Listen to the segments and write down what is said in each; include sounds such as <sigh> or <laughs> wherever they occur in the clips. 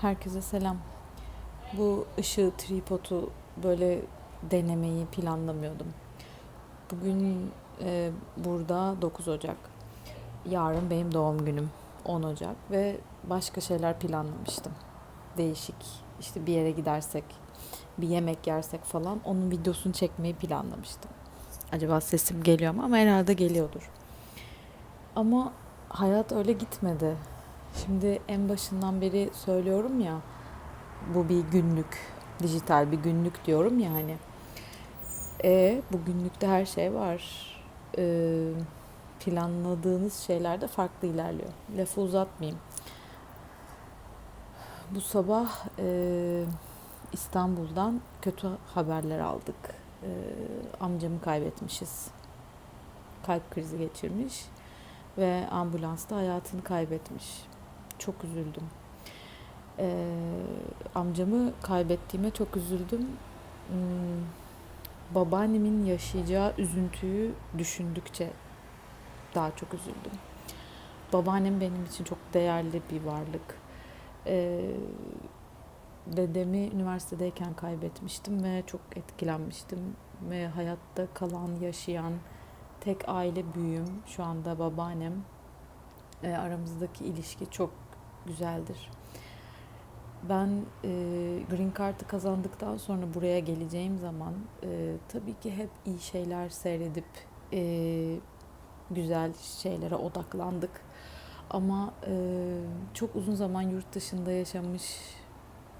Herkese selam. Bu ışığı tripodu böyle denemeyi planlamıyordum. Bugün e, burada 9 Ocak. Yarın benim doğum günüm 10 Ocak ve başka şeyler planlamıştım. Değişik. İşte bir yere gidersek, bir yemek yersek falan onun videosunu çekmeyi planlamıştım. Acaba sesim geliyor mu? Ama herhalde geliyordur. Ama hayat öyle gitmedi. Şimdi en başından beri söylüyorum ya bu bir günlük, dijital bir günlük diyorum ya hani. E bu günlükte her şey var. E, planladığınız şeyler de farklı ilerliyor. Lafı uzatmayayım. Bu sabah e, İstanbul'dan kötü haberler aldık. E, amcamı kaybetmişiz. Kalp krizi geçirmiş ve ambulansta hayatını kaybetmiş. Çok üzüldüm. Ee, amcamı kaybettiğime çok üzüldüm. Hmm, babaannemin yaşayacağı üzüntüyü düşündükçe daha çok üzüldüm. Babaannem benim için çok değerli bir varlık. Ee, dedemi üniversitedeyken kaybetmiştim ve çok etkilenmiştim. Ve hayatta kalan, yaşayan tek aile büyüğüm şu anda babaannem. E, aramızdaki ilişki çok güzeldir. Ben e, Green Card'ı kazandıktan sonra buraya geleceğim zaman e, tabii ki hep iyi şeyler seyredip e, güzel şeylere odaklandık. Ama e, çok uzun zaman yurt dışında yaşamış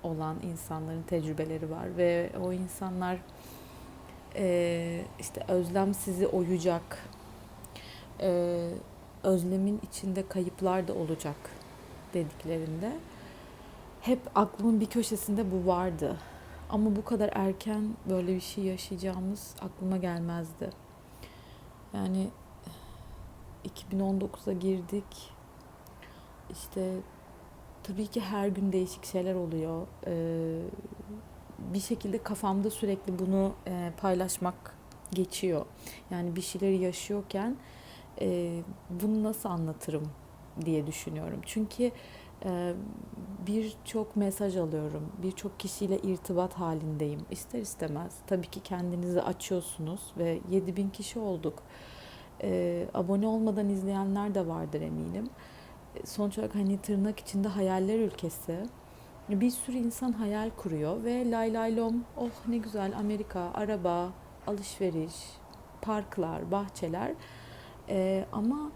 olan insanların tecrübeleri var ve o insanlar e, işte özlem sizi oyacak, e, özlemin içinde kayıplar da olacak dediklerinde hep aklımın bir köşesinde bu vardı. Ama bu kadar erken böyle bir şey yaşayacağımız aklıma gelmezdi. Yani 2019'a girdik. İşte tabii ki her gün değişik şeyler oluyor. Ee, bir şekilde kafamda sürekli bunu e, paylaşmak geçiyor. Yani bir şeyleri yaşıyorken e, bunu nasıl anlatırım diye düşünüyorum. Çünkü e, birçok mesaj alıyorum. Birçok kişiyle irtibat halindeyim. İster istemez. Tabii ki kendinizi açıyorsunuz ve 7000 kişi olduk. E, abone olmadan izleyenler de vardır eminim. Sonuç olarak hani tırnak içinde hayaller ülkesi. Bir sürü insan hayal kuruyor ve lay lay lom oh ne güzel Amerika, araba, alışveriş, parklar, bahçeler. Ee, ama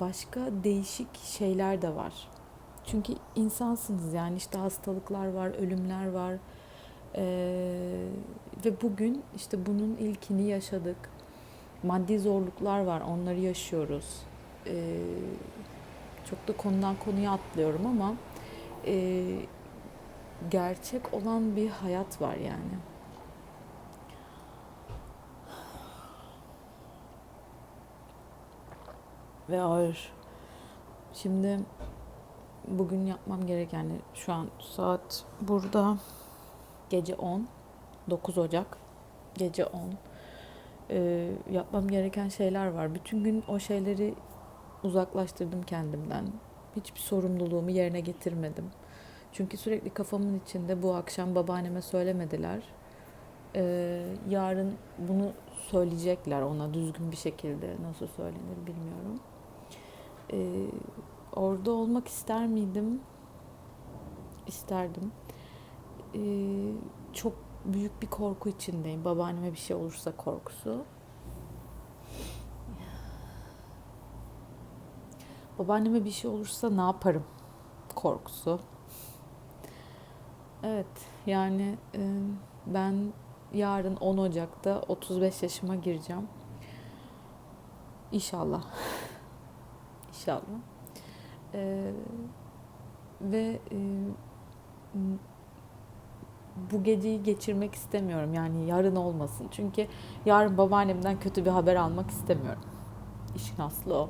başka değişik şeyler de var. Çünkü insansınız yani işte hastalıklar var, ölümler var. Ee, ve bugün işte bunun ilkini yaşadık. Maddi zorluklar var, onları yaşıyoruz. Ee, çok da konudan konuya atlıyorum ama e, gerçek olan bir hayat var yani. Ve ağır. Şimdi bugün yapmam gereken yani şu an saat burada gece 10 9 Ocak gece 10 ee, yapmam gereken şeyler var. Bütün gün o şeyleri uzaklaştırdım kendimden. Hiçbir sorumluluğumu yerine getirmedim. Çünkü sürekli kafamın içinde bu akşam babaanneme söylemediler. Ee, yarın bunu söyleyecekler ona düzgün bir şekilde nasıl söylenir bilmiyorum. Ee, orada olmak ister miydim? İsterdim. Ee, çok büyük bir korku içindeyim. Babaanneme bir şey olursa korkusu. Babaanneme bir şey olursa ne yaparım korkusu. Evet yani e, ben yarın 10 Ocak'ta 35 yaşıma gireceğim. İnşallah. <laughs> İnşallah. Ee, ve e, bu geceyi geçirmek istemiyorum. Yani yarın olmasın. Çünkü yarın babaannemden kötü bir haber almak istemiyorum. İşin aslı o.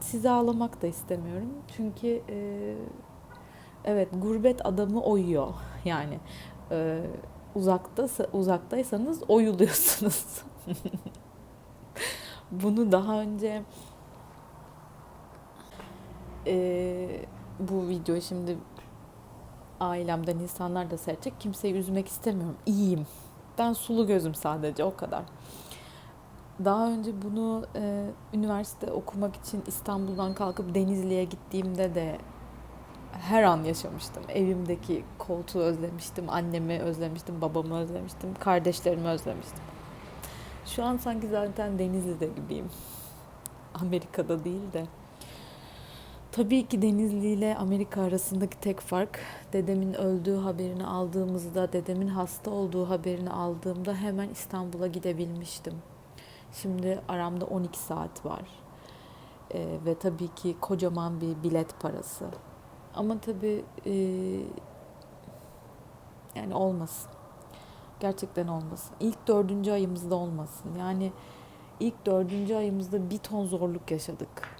Sizi ağlamak da istemiyorum. Çünkü e, evet gurbet adamı oyuyor. <laughs> Yani e, uzakta uzaktaysanız oyuluyorsunuz. <laughs> Bunu daha önce e, bu video şimdi ailemden insanlar da seyredecek. Kimseyi üzmek istemiyorum. İyiyim. Ben sulu gözüm sadece o kadar. Daha önce bunu e, üniversite okumak için İstanbul'dan kalkıp Denizli'ye gittiğimde de her an yaşamıştım. Evimdeki koltuğu özlemiştim, annemi özlemiştim, babamı özlemiştim, kardeşlerimi özlemiştim. Şu an sanki zaten Denizli'de gibiyim. Amerika'da değil de. Tabii ki Denizli ile Amerika arasındaki tek fark dedemin öldüğü haberini aldığımızda, dedemin hasta olduğu haberini aldığımda hemen İstanbul'a gidebilmiştim. Şimdi aramda 12 saat var. Ee, ve tabii ki kocaman bir bilet parası. Ama tabii e, yani olmasın. Gerçekten olmasın. İlk dördüncü ayımızda olmasın. Yani ilk dördüncü ayımızda bir ton zorluk yaşadık.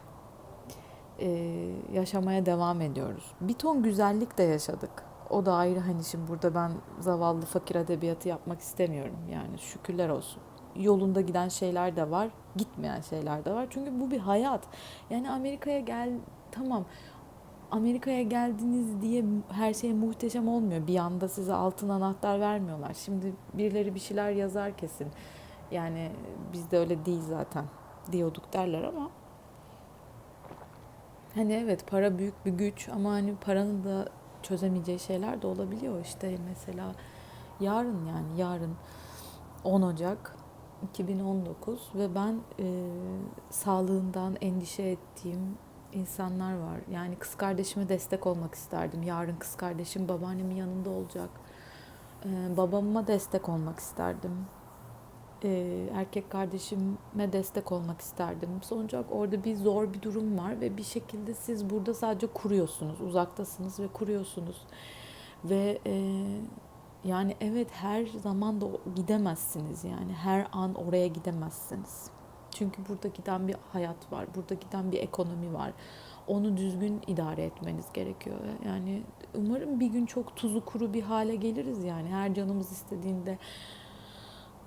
Ee, yaşamaya devam ediyoruz. Bir ton güzellik de yaşadık. O da ayrı hani şimdi burada ben zavallı fakir edebiyatı yapmak istemiyorum. Yani şükürler olsun. Yolunda giden şeyler de var, gitmeyen şeyler de var. Çünkü bu bir hayat. Yani Amerika'ya gel tamam Amerika'ya geldiniz diye her şey muhteşem olmuyor. Bir anda size altın anahtar vermiyorlar. Şimdi birileri bir şeyler yazar kesin. Yani bizde öyle değil zaten diyorduk derler ama hani evet para büyük bir güç ama hani paranın da çözemeyeceği şeyler de olabiliyor. İşte mesela yarın yani yarın 10 Ocak 2019 ve ben e, sağlığından endişe ettiğim insanlar var. Yani kız kardeşime destek olmak isterdim. Yarın kız kardeşim babaannemin yanında olacak. Ee, babama destek olmak isterdim. Ee, erkek kardeşime destek olmak isterdim. Sonuç olarak orada bir zor bir durum var ve bir şekilde siz burada sadece kuruyorsunuz. Uzaktasınız ve kuruyorsunuz. Ve e, yani evet her zaman da gidemezsiniz yani. Her an oraya gidemezsiniz. Çünkü burada giden bir hayat var, burada giden bir ekonomi var. Onu düzgün idare etmeniz gerekiyor. Yani umarım bir gün çok tuzu kuru bir hale geliriz yani. Her canımız istediğinde,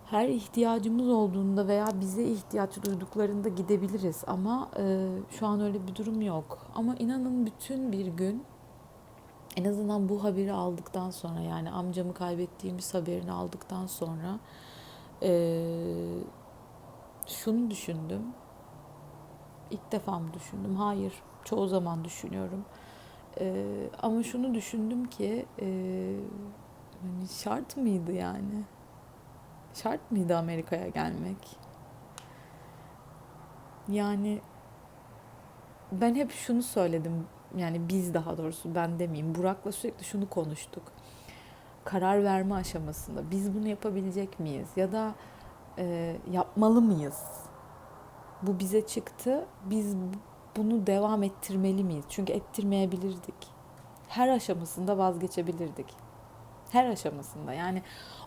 her ihtiyacımız olduğunda veya bize ihtiyaç duyduklarında gidebiliriz. Ama e, şu an öyle bir durum yok. Ama inanın bütün bir gün en azından bu haberi aldıktan sonra yani amcamı kaybettiğimiz haberini aldıktan sonra e, şunu düşündüm. İlk defa mı düşündüm? Hayır. Çoğu zaman düşünüyorum. Ee, ama şunu düşündüm ki e, hani şart mıydı yani? Şart mıydı Amerika'ya gelmek? Yani ben hep şunu söyledim. Yani biz daha doğrusu ben demeyeyim. Burak'la sürekli şunu konuştuk. Karar verme aşamasında biz bunu yapabilecek miyiz? Ya da e, yapmalı mıyız? Bu bize çıktı. Biz bunu devam ettirmeli miyiz? Çünkü ettirmeyebilirdik. Her aşamasında vazgeçebilirdik. Her aşamasında. Yani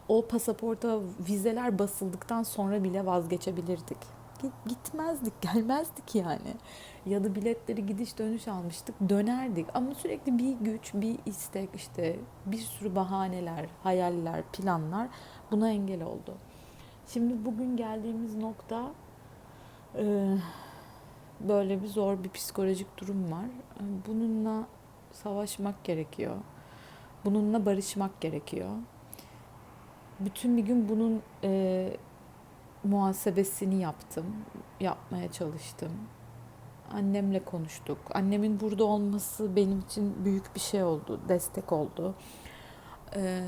o pasaporta vizeler basıldıktan sonra bile vazgeçebilirdik. Gitmezdik, <laughs> gelmezdik yani. Ya da biletleri gidiş dönüş almıştık, dönerdik. Ama sürekli bir güç, bir istek, işte bir sürü bahaneler, hayaller, planlar buna engel oldu. Şimdi bugün geldiğimiz nokta e, böyle bir zor bir psikolojik durum var. Bununla savaşmak gerekiyor. Bununla barışmak gerekiyor. Bütün bir gün bunun e, muhasebesini yaptım. Yapmaya çalıştım. Annemle konuştuk. Annemin burada olması benim için büyük bir şey oldu. Destek oldu. Ee,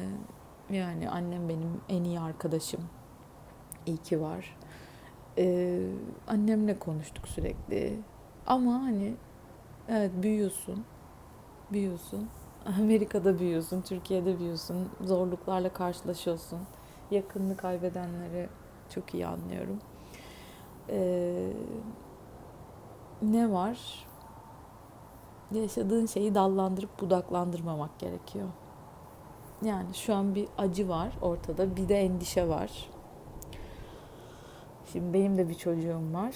yani annem benim en iyi arkadaşım. İyi ki var. Ee, annemle konuştuk sürekli. Ama hani evet büyüyorsun. Büyüyorsun. Amerika'da büyüyorsun, Türkiye'de büyüyorsun. Zorluklarla karşılaşıyorsun. Yakınını kaybedenleri çok iyi anlıyorum. Ee, ne var? Yaşadığın şeyi dallandırıp budaklandırmamak gerekiyor. Yani şu an bir acı var ortada, bir de endişe var. Şimdi benim de bir çocuğum var.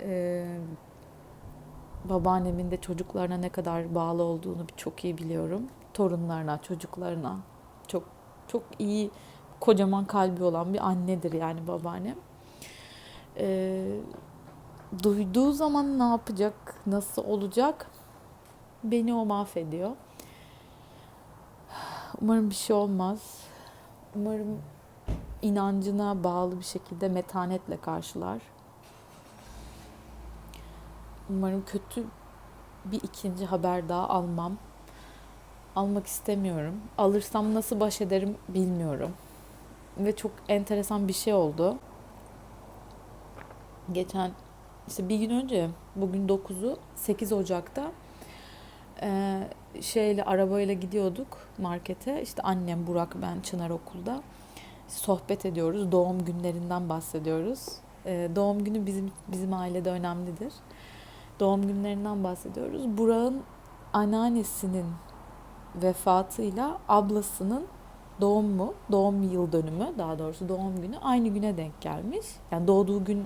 Ee, babaannemin de çocuklarına ne kadar bağlı olduğunu çok iyi biliyorum. Torunlarına, çocuklarına çok çok iyi, kocaman kalbi olan bir annedir yani babaannem. Ee, duyduğu zaman ne yapacak, nasıl olacak beni o mahvediyor. Umarım bir şey olmaz. Umarım inancına bağlı bir şekilde metanetle karşılar. Umarım kötü bir ikinci haber daha almam. Almak istemiyorum. Alırsam nasıl baş ederim bilmiyorum. Ve çok enteresan bir şey oldu. Geçen işte bir gün önce bugün 9'u 8 Ocak'ta e, şeyle arabayla gidiyorduk markete. İşte annem, Burak, ben Çınar okulda sohbet ediyoruz. Doğum günlerinden bahsediyoruz. E, doğum günü bizim bizim ailede önemlidir. Doğum günlerinden bahsediyoruz. Burak'ın anneannesinin vefatıyla ablasının doğumu, doğum yıl dönümü daha doğrusu doğum günü aynı güne denk gelmiş. Yani doğduğu gün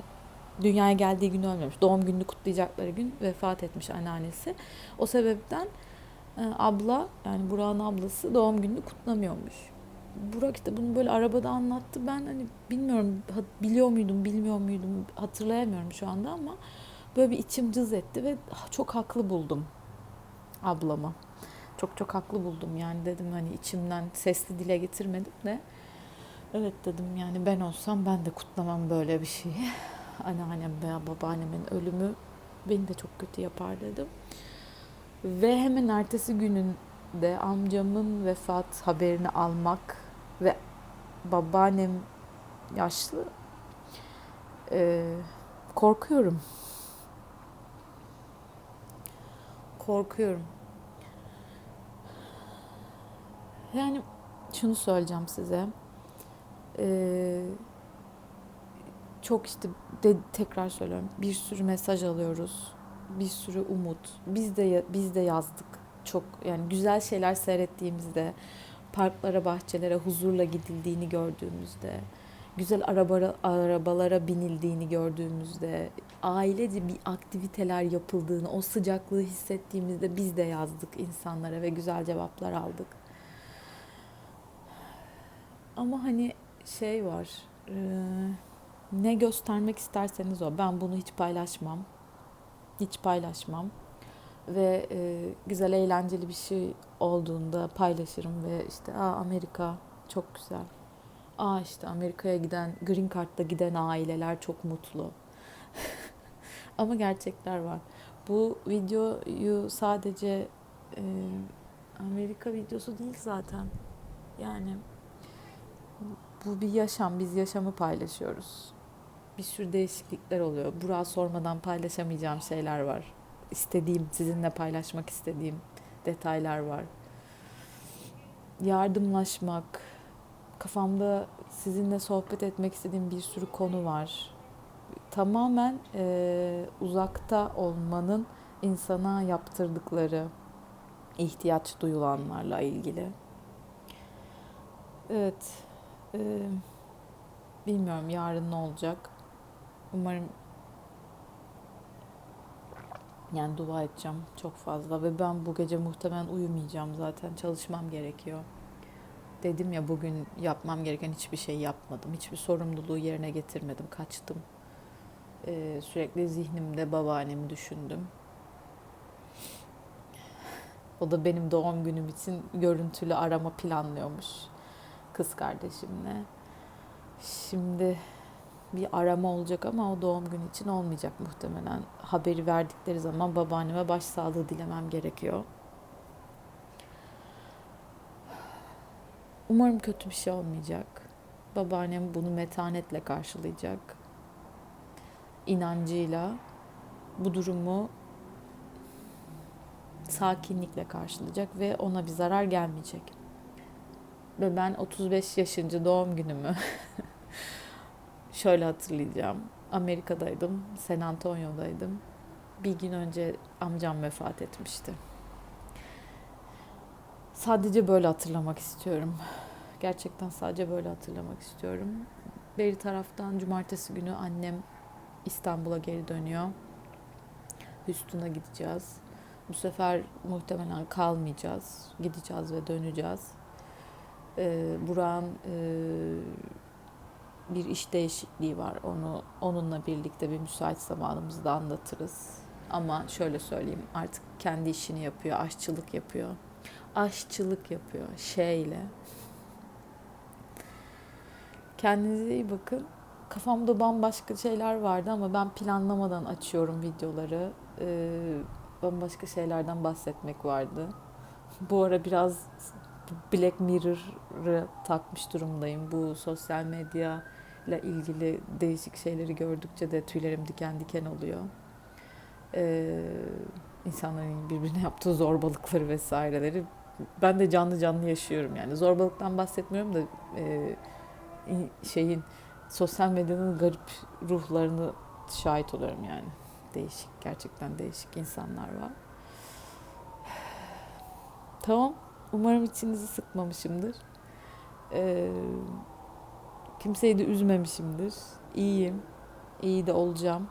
dünyaya geldiği gün ölmemiş. Doğum gününü kutlayacakları gün vefat etmiş anneannesi. O sebepten e, abla yani Burak'ın ablası doğum gününü kutlamıyormuş. Burak işte bunu böyle arabada anlattı. Ben hani bilmiyorum biliyor muydum bilmiyor muydum hatırlayamıyorum şu anda ama böyle bir içim cız etti ve çok haklı buldum ablamı. Çok çok haklı buldum yani dedim hani içimden sesli dile getirmedim de evet dedim yani ben olsam ben de kutlamam böyle bir şeyi <laughs> anneannem veya babaannemin ölümü beni de çok kötü yapar dedim. Ve hemen ertesi gününde amcamın vefat haberini almak ve babaannem yaşlı ee, korkuyorum. Korkuyorum. Yani şunu söyleyeceğim size. Ee, çok işte de, tekrar söylüyorum bir sürü mesaj alıyoruz. Bir sürü umut. Biz de biz de yazdık. Çok yani güzel şeyler seyrettiğimizde, parklara, bahçelere huzurla gidildiğini gördüğümüzde, güzel araba, arabalara binildiğini gördüğümüzde, ailece bir aktiviteler yapıldığını, o sıcaklığı hissettiğimizde biz de yazdık insanlara ve güzel cevaplar aldık. Ama hani şey var, ne göstermek isterseniz o. Ben bunu hiç paylaşmam. Hiç paylaşmam. Ve e, güzel eğlenceli bir şey olduğunda paylaşırım ve işte aa Amerika çok güzel. Aa işte Amerika'ya giden, Green Card'da giden aileler çok mutlu. <laughs> Ama gerçekler var. Bu videoyu sadece e, Amerika videosu değil zaten. Yani bu bir yaşam. Biz yaşamı paylaşıyoruz bir sürü değişiklikler oluyor. Burak'a sormadan paylaşamayacağım şeyler var. İstediğim, sizinle paylaşmak istediğim detaylar var. Yardımlaşmak, kafamda sizinle sohbet etmek istediğim bir sürü konu var. Tamamen e, uzakta olmanın insana yaptırdıkları ihtiyaç duyulanlarla ilgili. Evet. E, bilmiyorum yarın ne olacak. Umarım yani dua edeceğim çok fazla ve ben bu gece muhtemelen uyumayacağım zaten çalışmam gerekiyor. Dedim ya bugün yapmam gereken hiçbir şey yapmadım. Hiçbir sorumluluğu yerine getirmedim. Kaçtım. Ee, sürekli zihnimde babaannemi düşündüm. O da benim doğum günüm için görüntülü arama planlıyormuş kız kardeşimle. Şimdi bir arama olacak ama o doğum günü için olmayacak muhtemelen. Haberi verdikleri zaman babaanneme başsağlığı dilemem gerekiyor. Umarım kötü bir şey olmayacak. Babaannem bunu metanetle karşılayacak. İnancıyla bu durumu sakinlikle karşılayacak ve ona bir zarar gelmeyecek. Ve ben 35 yaşınca doğum günümü <laughs> şöyle hatırlayacağım. Amerika'daydım, San Antonio'daydım. Bir gün önce amcam vefat etmişti. Sadece böyle hatırlamak istiyorum. Gerçekten sadece böyle hatırlamak istiyorum. Bir taraftan cumartesi günü annem İstanbul'a geri dönüyor. Hüstun'a gideceğiz. Bu sefer muhtemelen kalmayacağız. Gideceğiz ve döneceğiz. Ee, Burak'ın e, bir iş değişikliği var. Onu onunla birlikte bir müsait zamanımızda anlatırız. Ama şöyle söyleyeyim artık kendi işini yapıyor, aşçılık yapıyor. Aşçılık yapıyor şeyle. Kendinize iyi bakın. Kafamda bambaşka şeyler vardı ama ben planlamadan açıyorum videoları. Ee, bambaşka şeylerden bahsetmek vardı. Bu ara biraz Black Mirror'ı takmış durumdayım. Bu sosyal medya ile ilgili değişik şeyleri gördükçe de tüylerim diken diken oluyor. Ee, insanların birbirine yaptığı zorbalıkları vesaireleri ben de canlı canlı yaşıyorum yani zorbalıktan bahsetmiyorum da e, şeyin sosyal medyanın garip ruhlarını şahit oluyorum yani değişik gerçekten değişik insanlar var. Tamam umarım içinizi sıkmamışımdır. Ee, kimseyi de üzmemişimdir. İyiyim. İyi de olacağım.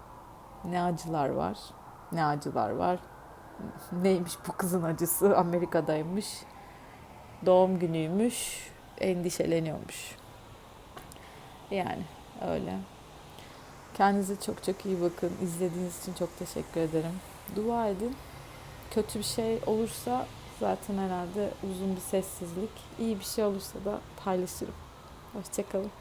Ne acılar var. Ne acılar var. Neymiş bu kızın acısı? Amerika'daymış. Doğum günüymüş. Endişeleniyormuş. Yani öyle. Kendinize çok çok iyi bakın. İzlediğiniz için çok teşekkür ederim. Dua edin. Kötü bir şey olursa zaten herhalde uzun bir sessizlik. İyi bir şey olursa da paylaşırım. Hoşçakalın.